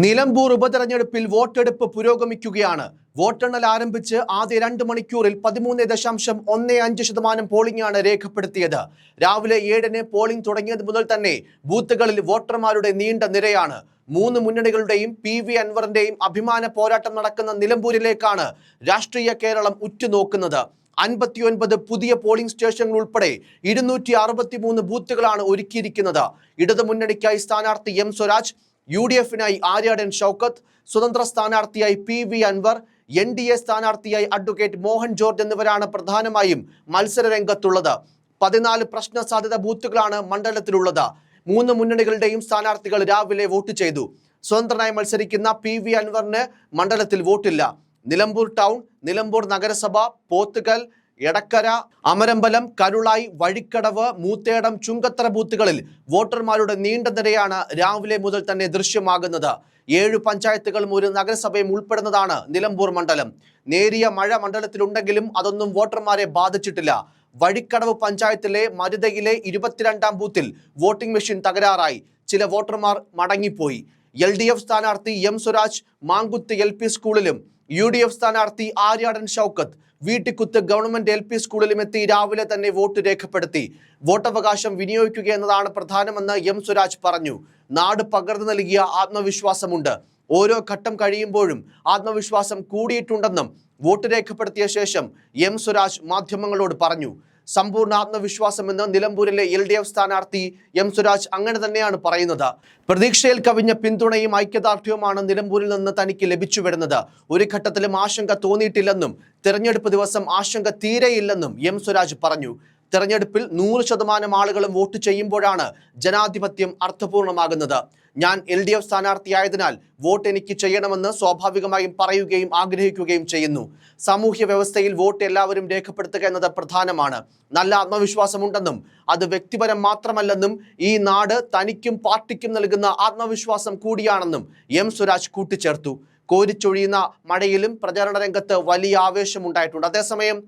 നിലമ്പൂർ ഉപതെരഞ്ഞെടുപ്പിൽ വോട്ടെടുപ്പ് പുരോഗമിക്കുകയാണ്. വോട്ടെണ്ണൽ ആരംഭിച്ച് ആദ്യ രണ്ട് മണിക്കൂറിൽ പതിമൂന്ന് ദശാംശം ഒന്ന് അഞ്ച് ശതമാനം പോളിംഗാണ് രേഖപ്പെടുത്തിയത്. രാവിലെ ഏഴിന് പോളിംഗ് തുടങ്ങിയത് മുതൽ തന്നെ ബൂത്തുകളിൽ വോട്ടർമാരുടെ നീണ്ട നിരയാണ്. മൂന്ന് മുന്നണികളുടെയും പി വി അൻവറിന്റെയും അഭിമാന പോരാട്ടം നടക്കുന്ന നിലമ്പൂരിലേക്കാണ് രാഷ്ട്രീയ കേരളം ഉറ്റുനോക്കുന്നത്. അൻപത്തിയൊൻപത് പുതിയ പോളിംഗ് സ്റ്റേഷനുകൾ ഉൾപ്പെടെ ഇരുന്നൂറ്റി അറുപത്തിമൂന്ന് ബൂത്തുകളാണ് ഒരുക്കിയിരിക്കുന്നത്. ഇടതുമുന്നണിക്കായി സ്ഥാനാർത്ഥി എം സ്വരാജ് യു ഡി എഫിനായി ആര്യാടൻ ഷൗക്കത്ത് സ്വതന്ത്ര സ്ഥാനാർത്ഥിയായി P V Anvar N D A സ്ഥാനാർത്ഥിയായി അഡ്വക്കേറ്റ് മോഹൻ ജോർജ് എന്നിവരാണ് പ്രധാനമായും മത്സര രംഗത്തുള്ളത് പതിനാല് പ്രശ്ന സാധ്യത ബൂത്തുകളാണ് മണ്ഡലത്തിലുള്ളത്. മൂന്ന് മുന്നണികളുടെയും സ്ഥാനാർത്ഥികൾ രാവിലെ വോട്ട് ചെയ്തു. സ്വതന്ത്രനായി മത്സരിക്കുന്ന പി വി അൻവറിന് മണ്ഡലത്തിൽ വോട്ടില്ല. നിലമ്പൂർ ടൗൺ നിലമ്പൂർ നഗരസഭ പോത്തുകൽ എടക്കര അമരമ്പലം കരുളായി വഴിക്കടവ് മൂത്തേടം ചുങ്കത്തറ ബൂത്തുകളിൽ വോട്ടർമാരുടെ നീണ്ട നിരയാണ് രാവിലെ മുതൽ തന്നെ ദൃശ്യമാകുന്നത്. ഏഴ് പഞ്ചായത്തുകളും ഒരു നഗരസഭയും ഉൾപ്പെടുന്നതാണ് നിലമ്പൂർ മണ്ഡലം. നേരിയ മഴ മണ്ഡലത്തിലുണ്ടെങ്കിലും അതൊന്നും വോട്ടർമാരെ ബാധിച്ചിട്ടില്ല. വഴിക്കടവ് പഞ്ചായത്തിലെ മരുതയിലെ ഇരുപത്തിരണ്ടാം ബൂത്തിൽ വോട്ടിംഗ് മെഷീൻ തകരാറായി. ചില വോട്ടർമാർ മടങ്ങിപ്പോയി. എൽ ഡി എഫ് സ്ഥാനാർത്ഥി M Swaraj Mankuth L P സ്കൂളിലും യു ഡി എഫ് സ്ഥാനാർത്ഥി Aryadan Shoukath Veettikuth government L P സ്കൂളിലും എത്തി രാവിലെ തന്നെ വോട്ട് രേഖപ്പെടുത്തി. വോട്ടവകാശം വിനിയോഗിക്കുക എന്നതാണ് പ്രധാനമെന്ന് എം സുരാജ് പറഞ്ഞു. നാട് പകർന്നു നൽകിയ ആത്മവിശ്വാസമുണ്ട്. ഓരോ ഘട്ടം കഴിയുമ്പോഴും ആത്മവിശ്വാസം കൂടിയിട്ടുണ്ടെന്നും വോട്ട് രേഖപ്പെടുത്തിയ ശേഷം എം സുരാജ് മാധ്യമങ്ങളോട് പറഞ്ഞു. സമ്പൂർണ ആത്മവിശ്വാസമെന്ന് നിലമ്പൂരിലെ എൽ ഡി എഫ് സ്ഥാനാർത്ഥി എം സുരാജ് അങ്ങനെ തന്നെയാണ് പറയുന്നത്. പ്രതീക്ഷയിൽ കവിഞ്ഞ പിന്തുണയും ഐക്യദാർഢ്യവുമാണ് നിലമ്പൂരിൽ നിന്ന് തനിക്ക് ലഭിച്ചു വരുന്നത്. ഒരു ഘട്ടത്തിലും ആശങ്ക തോന്നിയിട്ടില്ലെന്നും തിരഞ്ഞെടുപ്പ് ദിവസം ആശങ്ക തീരെയില്ലെന്നും എം സുരാജ് പറഞ്ഞു. തെരഞ്ഞെടുപ്പിൽ നൂറ് ശതമാനം ആളുകളും വോട്ട് ചെയ്യുമ്പോഴാണ് ജനാധിപത്യം അർത്ഥപൂർണമാകുന്നത്. ഞാൻ എൽ ഡി എഫ് സ്ഥാനാർത്ഥിയായതിനാൽ വോട്ട് എനിക്ക് ചെയ്യണമെന്ന് സ്വാഭാവികമായും പറയുകയും ആഗ്രഹിക്കുകയും ചെയ്യുന്നു. സാമൂഹ്യ വ്യവസ്ഥയിൽ വോട്ട് എല്ലാവരും രേഖപ്പെടുത്തുക എന്നത് പ്രധാനമാണ്. നല്ല ആത്മവിശ്വാസമുണ്ടെന്നും അത് വ്യക്തിപരം മാത്രമല്ലെന്നും ഈ നാട് തനിക്കും പാർട്ടിക്കും നൽകുന്ന ആത്മവിശ്വാസം കൂടിയാണെന്നും എം സ്വരാജ് കൂട്ടിച്ചേർത്തു. കോരിച്ചൊഴിയുന്ന മഴയിലും പ്രചാരണ രംഗത്ത് വലിയ ആവേശമുണ്ടായിട്ടുണ്ട്. അതേസമയം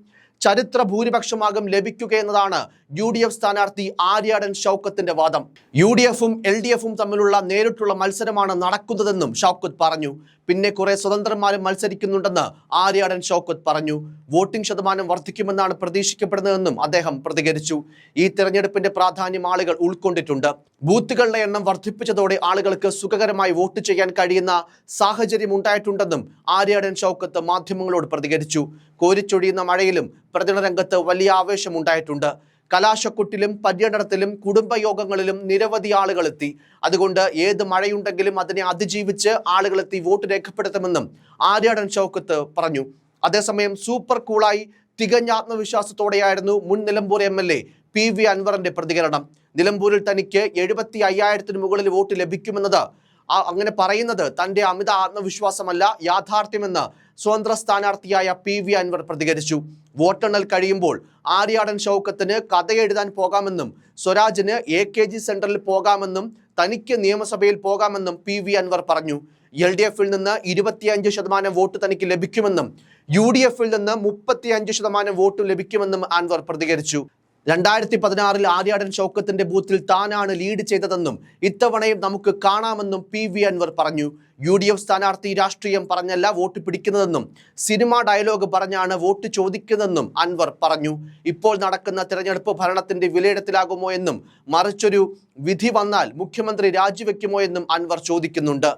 ചരിത്ര ഭൂരിപക്ഷമാകും ലഭിക്കുക എന്നതാണ് യു ഡി എഫ് സ്ഥാനാർത്ഥി ആര്യാടൻ ഷൗക്കത്തിന്റെ വാദം. യു ഡി എഫും എൽ ഡി എഫും തമ്മിലുള്ള നേരിട്ടുള്ള മത്സരമാണ് നടക്കുന്നതെന്നും ഷൗക്കത്ത് പറഞ്ഞു. പിന്നെ കുറെ സ്വതന്ത്രന്മാരും മത്സരിക്കുന്നുണ്ടെന്ന് ആര്യാടൻ ഷൗക്കത്ത് പറഞ്ഞു. വോട്ടിംഗ് ശതമാനം വർദ്ധിക്കുമെന്നാണ് പ്രതീക്ഷിക്കപ്പെടുന്നതെന്നും അദ്ദേഹം പ്രതികരിച്ചു. ഈ തെരഞ്ഞെടുപ്പിന്റെ പ്രാധാന്യം ആളുകൾ ഉൾക്കൊണ്ടിട്ടുണ്ട്. ബൂത്തുകളുടെ എണ്ണം വർദ്ധിപ്പിച്ചതോടെ ആളുകൾക്ക് സുഖകരമായി വോട്ട് ചെയ്യാൻ കഴിയുന്ന സാഹചര്യം ഉണ്ടായിട്ടുണ്ടെന്നും ആര്യാടൻ ഷൗക്കത്ത് മാധ്യമങ്ങളോട് പ്രതികരിച്ചു. കോരിച്ചൊഴിയുന്ന മഴയിലും പ്രചരണ രംഗത്ത് വലിയ ആവേശമുണ്ടായിട്ടുണ്ട്. കലാശക്കൊട്ടിലും പര്യടനത്തിലും കുടുംബയോഗങ്ങളിലും നിരവധി ആളുകൾ എത്തി. അതുകൊണ്ട് ഏത് മഴയുണ്ടെങ്കിലും അതിനെ അതിജീവിച്ച് ആളുകൾ എത്തി വോട്ട് രേഖപ്പെടുത്തുമെന്നും ആര്യാടൻ ഷൗക്കത്ത് പറഞ്ഞു. അതേസമയം സൂപ്പർ കൂളായി തികഞ്ഞ ആത്മവിശ്വാസത്തോടെയായിരുന്നു മുൻ Nilambur M L A P V അൻവറിന്റെ പ്രതികരണം. നിലമ്പൂരിൽ തനിക്ക് എഴുപത്തി അയ്യായിരത്തിന് മുകളിൽ വോട്ട് ലഭിക്കുമെന്നത് അങ്ങനെ പറയുന്നത് തന്റെ അമിത ആത്മവിശ്വാസമല്ല യാഥാർത്ഥ്യമെന്ന് സ്വതന്ത്ര സ്ഥാനാർത്ഥിയായ പി വി അൻവർ പ്രതികരിച്ചു. വോട്ടെണ്ണൽ കഴിയുമ്പോൾ ആര്യാടൻ ഷൗക്കത്തിന് കഥയെഴുതാൻ പോകാമെന്നും സ്വരാജിന് എ കെ ജി സെന്ററിൽ പോകാമെന്നും തനിക്ക് നിയമസഭയിൽ പോകാമെന്നും പി വി അൻവർ പറഞ്ഞു. എൽ ഡി എഫിൽ നിന്ന് ഇരുപത്തിയഞ്ച് ശതമാനം വോട്ട് തനിക്ക് ലഭിക്കുമെന്നും യു ഡി എഫിൽ നിന്ന് മുപ്പത്തിയഞ്ച് ശതമാനം വോട്ട് ലഭിക്കുമെന്നും അൻവർ പ്രതികരിച്ചു. രണ്ടായിരത്തി പതിനാറിൽ ആര്യാടൻ ഷൗക്കത്തിന്റെ ബൂത്തിൽ താനാണ് ലീഡ് ചെയ്തതെന്നും ഇത്തവണയും നമുക്ക് കാണാമെന്നും പി വി അൻവർ പറഞ്ഞു. യു ഡി എഫ് സ്ഥാനാർത്ഥി രാഷ്ട്രീയം പറഞ്ഞല്ല വോട്ട് പിടിക്കുന്നതെന്നും സിനിമാ ഡയലോഗ് പറഞ്ഞാണ് വോട്ട് ചോദിക്കുന്നതെന്നും അൻവർ പറഞ്ഞു. ഇപ്പോൾ നടക്കുന്ന തിരഞ്ഞെടുപ്പ് ഭരണത്തിന്റെ വിലയിടത്തിലാകുമോ എന്നും മറിച്ചൊരു വിധി വന്നാൽ മുഖ്യമന്ത്രി രാജിവെക്കുമോ എന്നും അൻവർ ചോദിക്കുന്നുണ്ട്.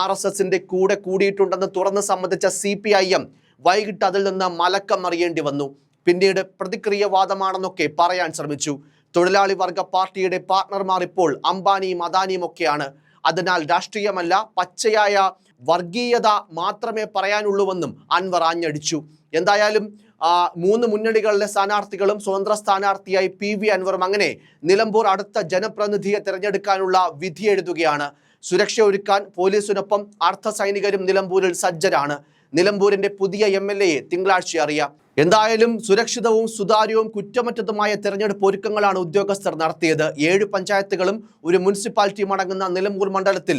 ആർ എസ് എസിന്റെ കൂടെ കൂടിയിട്ടുണ്ടെന്ന് തുറന്ന് സമ്മതിച്ച സി പി ഐ എം വൈകിട്ട് അതിൽ നിന്ന് മലക്കം അറിയേണ്ടി വന്നു. പിന്നീട് പ്രതിക്രിയവാദമാണെന്നൊക്കെ പറയാൻ ശ്രമിച്ചു. തൊഴിലാളി വർഗ പാർട്ടിയുടെ പാർട്ണർമാർ ഇപ്പോൾ അംബാനിയും അദാനിയും ഒക്കെയാണ്. അതിനാൽ രാഷ്ട്രീയമല്ല പച്ചയായ വർഗീയത മാത്രമേ പറയാനുള്ളൂവെന്നും അൻവർ ആഞ്ഞടിച്ചു. എന്തായാലും മൂന്ന് മുന്നണികളിലെ സ്ഥാനാർത്ഥികളും സ്വതന്ത്ര സ്ഥാനാർത്ഥിയായി പി വി അൻവറും അങ്ങനെ നിലമ്പൂർ അടുത്ത ജനപ്രതിനിധിയെ തിരഞ്ഞെടുക്കാനുള്ള വിധി എഴുതുകയാണ്. സുരക്ഷ ഒരുക്കാൻ പോലീസിനൊപ്പം അർദ്ധ നിലമ്പൂരിൽ സജ്ജരാണ്. നിലമ്പൂരിന്റെ പുതിയ എം തിങ്കളാഴ്ച അറിയാം. എന്തായാലും സുരക്ഷിതവും സുതാര്യവും കുറ്റമറ്റതുമായ തെരഞ്ഞെടുപ്പ് ഒരുക്കങ്ങളാണ് ഉദ്യോഗസ്ഥർ നടത്തിയത്. ഏഴ് പഞ്ചായത്തുകളും ഒരു മുനിസിപ്പാലിറ്റിയും അടങ്ങുന്ന നിലമ്പൂർ മണ്ഡലത്തിൽ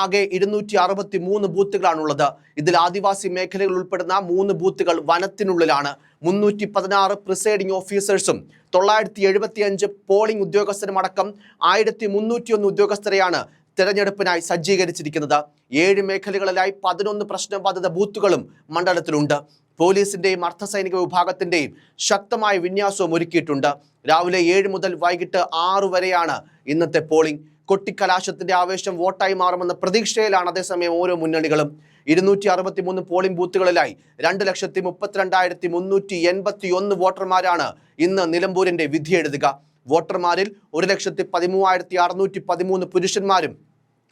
ആകെ ഇരുന്നൂറ്റി അറുപത്തി മൂന്ന് ബൂത്തുകളാണുള്ളത്. ഇതിൽ ആദിവാസി മേഖലകൾ ഉൾപ്പെടുന്ന മൂന്ന് ബൂത്തുകൾ വനത്തിനുള്ളിലാണ്. മുന്നൂറ്റി പതിനാറ് പ്രിസൈഡിംഗ് ഓഫീസേഴ്സും തൊള്ളായിരത്തി എഴുപത്തി അഞ്ച് പോളിംഗ് ഉദ്യോഗസ്ഥരും അടക്കം ആയിരത്തി മുന്നൂറ്റിയൊന്ന് ഉദ്യോഗസ്ഥരെയാണ് തെരഞ്ഞെടുപ്പിനായി സജ്ജീകരിച്ചിരിക്കുന്നത്. ഏഴ് മേഖലകളിലായി പതിനൊന്ന് പ്രശ്നബാധിത ബൂത്തുകളും മണ്ഡലത്തിലുണ്ട്. പോലീസിന്റെയും അർദ്ധസൈനിക വിഭാഗത്തിന്റെയും ശക്തമായ വിന്യാസവും ഒരുക്കിയിട്ടുണ്ട്. രാവിലെ ഏഴ് മുതൽ വൈകിട്ട് ആറ് വരെയാണ് ഇന്നത്തെ പോളിംഗ്. കൊട്ടിക്കലാശത്തിന്റെ ആവേശം വോട്ടായി മാറുമെന്ന പ്രതീക്ഷയിലാണ് അതേസമയം ഓരോ മുന്നണികളും. ഇരുന്നൂറ്റി അറുപത്തി മൂന്ന് പോളിംഗ് ബൂത്തുകളിലായി രണ്ട് ലക്ഷത്തി മുപ്പത്തിരണ്ടായിരത്തി മുന്നൂറ്റി എൺപത്തി ഒന്ന് വോട്ടർമാരാണ് ഇന്ന് നിലമ്പൂരിന്റെ വിധിയെഴുതുക വോട്ടർമാരിൽ ഒരു ലക്ഷത്തി പതിമൂവായിരത്തി അറുന്നൂറ്റി പതിമൂന്ന് പുരുഷന്മാരും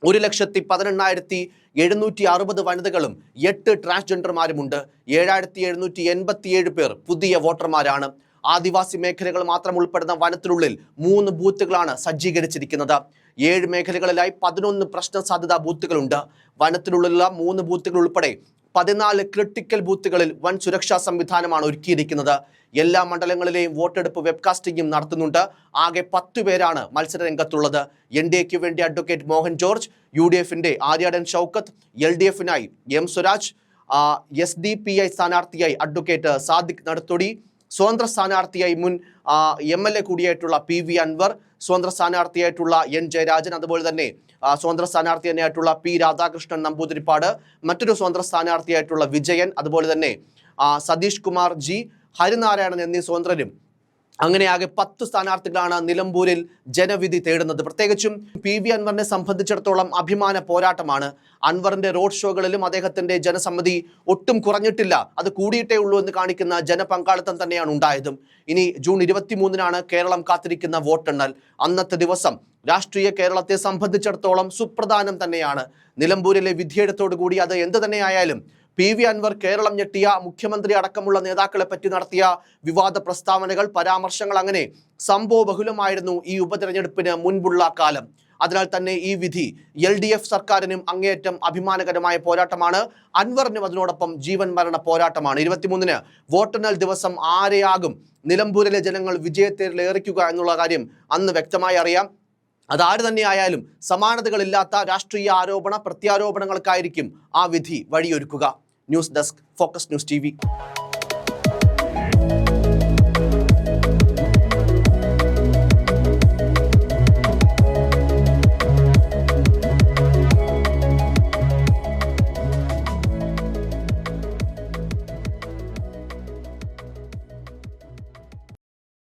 ഒരു ലക്ഷത്തി പതിനെണ്ണായിരത്തി എഴുന്നൂറ്റി അറുപത് വനിതകളും എട്ട് ട്രാൻസ്ജെൻഡർമാരുമുണ്ട്. ഏഴായിരത്തി എഴുന്നൂറ്റി എൺപത്തിയേഴ് പേർ പുതിയ വോട്ടർമാരാണ്. ആദിവാസി മേഖലകൾ മാത്രം ഉൾപ്പെടുന്ന വനത്തിനുള്ളിൽ മൂന്ന് ബൂത്തുകളാണ് സജ്ജീകരിച്ചിരിക്കുന്നത്. ഏഴ് മേഖലകളിലായി പതിനൊന്ന് പ്രശ്ന സാധ്യതാ ബൂത്തുകളുണ്ട്. വനത്തിനുള്ളിലുള്ള മൂന്ന് ബൂത്തുകൾ ഉൾപ്പെടെ പതിനാല് ക്രിട്ടിക്കൽ ബൂത്തുകളിൽ വൻ സുരക്ഷാ സംവിധാനമാണ് ഒരുക്കിയിരിക്കുന്നത്. എല്ലാ മണ്ഡലങ്ങളിലെയും വോട്ടെടുപ്പ് വെബ്കാസ്റ്റിംഗും നടത്തുന്നുണ്ട്. ആകെ പത്തു പേരാണ് മത്സര രംഗത്തുള്ളത് എൻ ഡി എക്ക് വേണ്ടി advocate Mohan George U D എഫിന്റെ Aryadan Shoukath L D എഫിനായി M Swaraj S D P I സ്ഥാനാർത്ഥിയായി അഡ്വക്കേറ്റ് സാദിഖ് നടത്തൊടി സ്വതന്ത്ര സ്ഥാനാർത്ഥിയായി മുൻ എം എൽ എ കൂടിയായിട്ടുള്ള പി വി അൻവർ സ്വതന്ത്ര സ്ഥാനാർത്ഥിയായിട്ടുള്ള എൻ ജയരാജൻ അതുപോലെ തന്നെ സ്വതന്ത്ര സ്ഥാനാർത്ഥി തന്നെയായിട്ടുള്ള പി രാധാകൃഷ്ണൻ നമ്പൂതിരിപ്പാട് മറ്റൊരു സ്വതന്ത്ര സ്ഥാനാർത്ഥിയായിട്ടുള്ള വിജയൻ അതുപോലെ തന്നെ സതീഷ് കുമാർ ജി ഹരിനാരായണൻ എന്നീ സ്വതന്ത്രരും അങ്ങനെയാകെ പത്ത് സ്ഥാനാർത്ഥികളാണ് നിലമ്പൂരിൽ ജനവിധി തേടുന്നത്. പ്രത്യേകിച്ചും പി വി അൻവറിനെ സംബന്ധിച്ചിടത്തോളം അഭിമാന പോരാട്ടമാണ്. അൻവറിന്റെ റോഡ് ഷോകളിലും അദ്ദേഹത്തിന്റെ ജനസമ്മതി ഒട്ടും കുറഞ്ഞിട്ടില്ല. അത് കൂടിയിട്ടേ ഉള്ളൂ എന്ന് കാണിക്കുന്ന ജനപങ്കാളിത്തം തന്നെയാണ് ഉണ്ടായതും. ഇനി ജൂൺ ഇരുപത്തിമൂന്നിനാണ് കേരളം കാത്തിരിക്കുന്ന വോട്ടെണ്ണൽ. അന്നത്തെ ദിവസം രാഷ്ട്രീയ കേരളത്തെ സംബന്ധിച്ചിടത്തോളം സുപ്രധാനം തന്നെയാണ്. നിലമ്പൂരിലെ വിധിയെടുത്തോടുകൂടി അത് എന്ത് തന്നെയായാലും പി വി അൻവർ കേരളം ഞെട്ടിയ മുഖ്യമന്ത്രി അടക്കമുള്ള നേതാക്കളെ പറ്റി നടത്തിയ വിവാദ പ്രസ്താവനകൾ പരാമർശങ്ങൾ അങ്ങനെ സംഭവ ബഹുലമായിരുന്നു ഈ ഉപതെരഞ്ഞെടുപ്പിന് മുൻപുള്ള കാലം. അതിനാൽ തന്നെ ഈ വിധി എൽ ഡി എഫ് സർക്കാരിനും അങ്ങേയറ്റം അഭിമാനകരമായ പോരാട്ടമാണ്. അൻവറിനും അതിനോടൊപ്പം ജീവൻ മരണ പോരാട്ടമാണ്. ഇരുപത്തിമൂന്നിന് വോട്ടെണ്ണൽ ദിവസം ആരെയാകും? നിലമ്പൂരിലെ ജനങ്ങൾ വിജയത്തേറിലേറിക്കുക എന്നുള്ള കാര്യം അന്ന് വ്യക്തമായി അറിയാം. അതാര് തന്നെയായാലും സമാനതകളില്ലാത്ത രാഷ്ട്രീയ ആരോപണ പ്രത്യാരോപണങ്ങൾക്കായിരിക്കും ആ വിധി വഴിയൊരുക്കുക. News desk focus news T